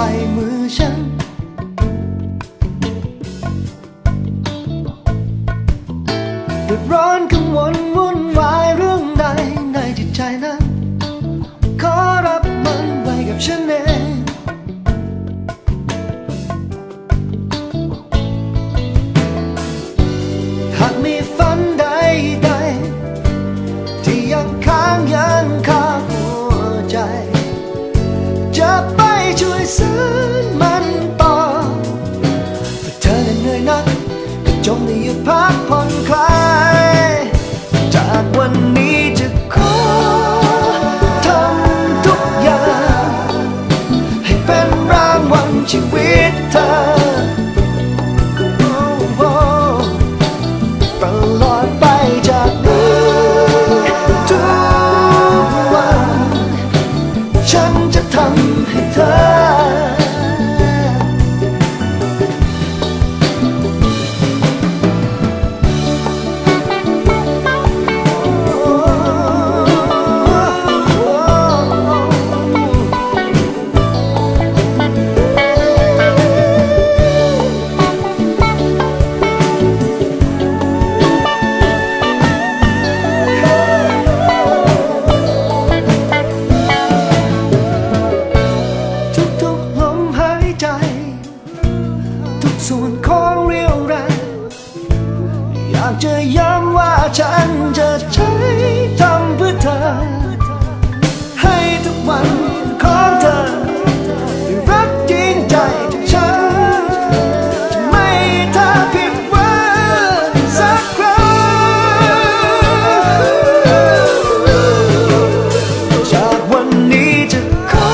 ส่มือฉัน เดือดร้อนกังวนวุ่นวายเรื่องใดในจิตใจนั้น ขอรับมันไว้กับฉันเองหากมีฝันใดใดที่ยังค้างยังคา วันนี้จะขอทำทุกอย่าง ให้เป็นรางวัลชีวิตเธอ ฉันจะใช้ทำเพื่อเธอ ให้ทุกวันของเธอได้รักจริงใจจากฉัน จะไม่ให้เธอผิดหวังสักครั้ง จากวันนี้จะขอ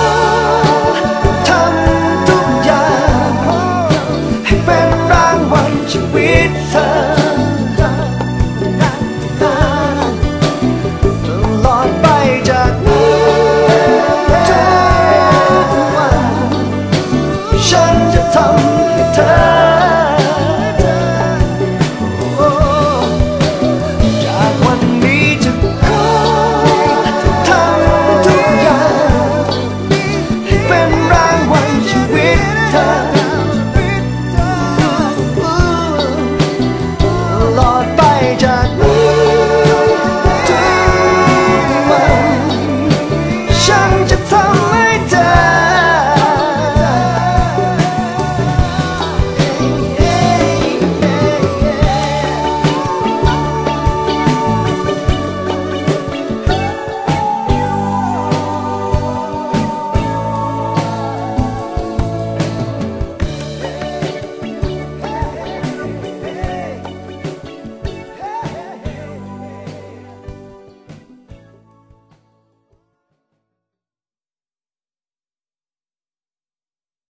ทำทุกอย่าง ให้เป็นรางวัลชีวิตเธอ 向着他